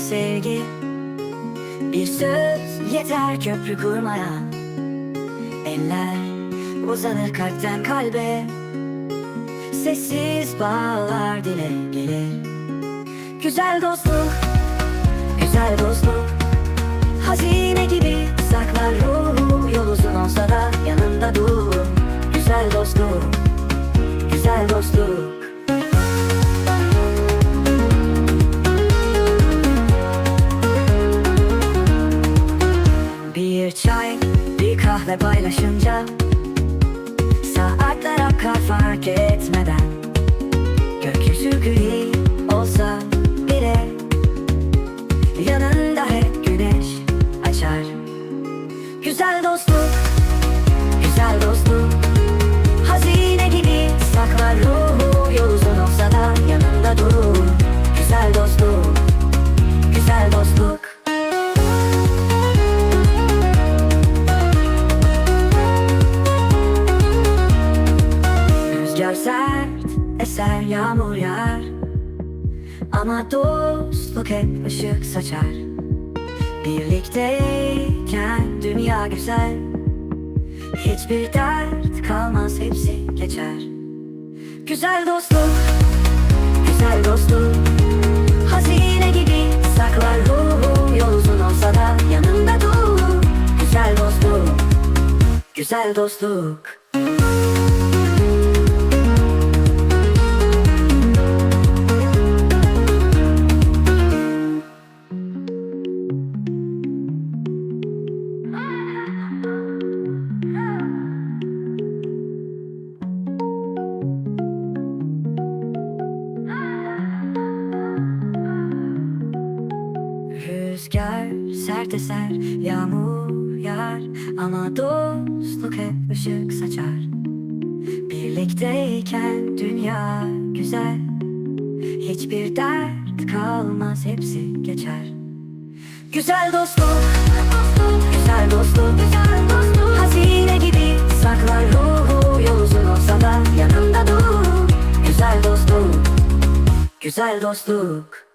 sevgi. Bir söz yeter köprü kurmaya. Eller uzanır kalpten kalbe. Sessiz bağlar dile gelir. Güzel dostluk, güzel dostluk. Hazine gibi saklar ruhu. Yol uzun olsa da yanında dur. Güzel dostluk, kahve paylaşınca Saatler akar fark etmeden. Gökyüzü gri olsa bile Yanında hep güneş açar. Güzel dostluk, Rüzgar sert eser yağmur yağar. Ama dostluk hep ışık saçar. Birlikteyken dünya güzel. Hiçbir dert kalmaz hepsi geçer. Güzel dostluk, güzel dostluk. Hazine gibi saklar ruhu. Yol olsa da yanında dur. Güzel dostluk, güzel dostluk Rüzgar sert eser, yağmur yağar Ama dostluk hep ışık saçar. Birlikteyken dünya güzel Hiçbir dert kalmaz hepsi geçer. Güzel dostluk, güzel dostluk, güzel dostluk Hazine gibi saklar ruhu Yol olsa da yanında dur. Güzel dostluk, güzel dostluk